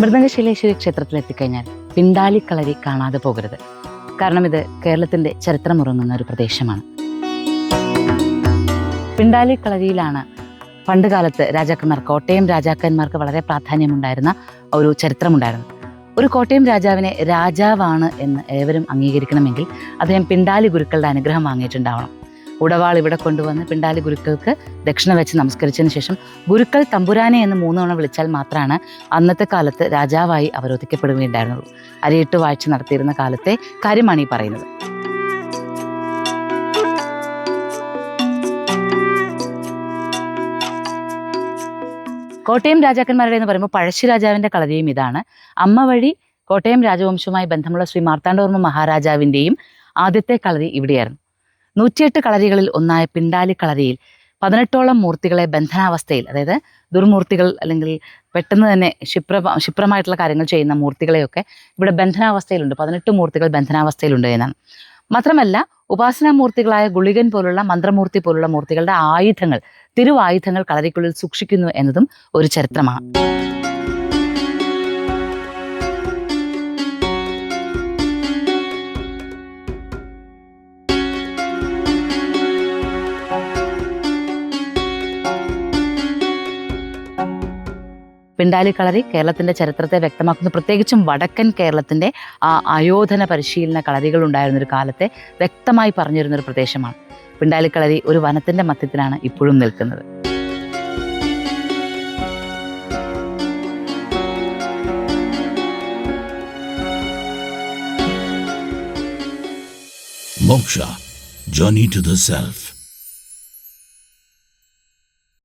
മൃദംഗശിലേശ്വരി ക്ഷേത്രത്തിൽ എത്തിക്കഴിഞ്ഞാൽ പിണ്ടാലിക്കളരി കാണാതെ പോകരുത്. കാരണം ഇത് കേരളത്തിന്റെ ചരിത്രമുറങ്ങുന്ന ഒരു പ്രദേശമാണ്. പിണ്ടാലിക്കളരിയിലാണ് പണ്ട് കാലത്ത് രാജാക്കന്മാർ കോട്ടയം രാജാക്കന്മാർക്ക് വളരെ പ്രാധാന്യമുണ്ടായിരുന്ന ഒരു ചരിത്രമുണ്ടായിരുന്നു ഒരു കോട്ടയം രാജാവിനെ രാജാവാണ് എന്ന് ഏവരും അംഗീകരിക്കണമെങ്കിൽ അദ്ദേഹം പിണ്ടാലി ഗുരുക്കളുടെ അനുഗ്രഹം വാങ്ങിയിട്ടുണ്ടാവണം. ഉടവാൾ ഇവിടെ കൊണ്ടുവന്ന് പിണ്ടാലി ഗുരുക്കൾക്ക് ദക്ഷിണ വെച്ച് നമസ്കരിച്ചതിന് ശേഷം ഗുരുക്കൾ തമ്പുരാനെ എന്ന് മൂന്നോണം വിളിച്ചാൽ മാത്രമാണ് അന്നത്തെ കാലത്ത് രാജാവായി അവരോധിക്കപ്പെടുകയുണ്ടായിരുന്നുള്ളൂ അരയിട്ട് വാഴ്ച നടത്തിയിരുന്ന കാലത്തെ കാര്യമാണ് ഈ പറയുന്നത്. കോട്ടയം രാജാക്കന്മാരുടെ എന്ന് പറയുമ്പോൾ പഴശ്ശി രാജാവിന്റെ കളരിയും ഇതാണ്. അമ്മ വഴി കോട്ടയം രാജവംശവുമായി ബന്ധമുള്ള ശ്രീ മാർത്താണ്ഡവർമ്മ മഹാരാജാവിന്റെയും ആദ്യത്തെ കളരി ഇവിടെയായിരുന്നു. നൂറ്റിയെട്ട് കളരികളിൽ ഒന്നായ പിണ്ടാലി കളരിയിൽ പതിനെട്ടോളം മൂർത്തികളെ ബന്ധനാവസ്ഥയിൽ അതായത് ദുർമൂർത്തികൾ അല്ലെങ്കിൽ പെട്ടെന്ന് തന്നെ ക്ഷിപ്ര ക്ഷിപ്രമായിട്ടുള്ള കാര്യങ്ങൾ ചെയ്യുന്ന മൂർത്തികളെയൊക്കെ ഇവിടെ ബന്ധനാവസ്ഥയിലുണ്ട്. പതിനെട്ട് മൂർത്തികൾ ബന്ധനാവസ്ഥയിലുണ്ട് എന്നാണ്. മാത്രമല്ല ഉപാസനാമൂർത്തികളായ ഗുളികൻ പോലുള്ള മന്ത്രമൂർത്തി പോലുള്ള മൂർത്തികളുടെ ആയുധങ്ങൾ തിരുവായുധങ്ങൾ കളരിക്കുള്ളിൽ സൂക്ഷിക്കുന്നു എന്നതും ഒരു ചരിത്രമാണ്. പിണ്ടാലി കളരി കേരളത്തിന്റെ ചരിത്രത്തെ വ്യക്തമാക്കുന്നു. പ്രത്യേകിച്ചും വടക്കൻ കേരളത്തിന്റെ ആ അയോധന പരിശീലന കളരികൾ ഉണ്ടായിരുന്നൊരു കാലത്തെ വ്യക്തമായി പറഞ്ഞിരുന്നൊരു പ്രദേശമാണ്. പിണ്ടാലി കളരി ഒരു വനത്തിന്റെ മധ്യത്തിലാണ് ഇപ്പോഴും നിൽക്കുന്നത്. Moksha, Journey to the Self.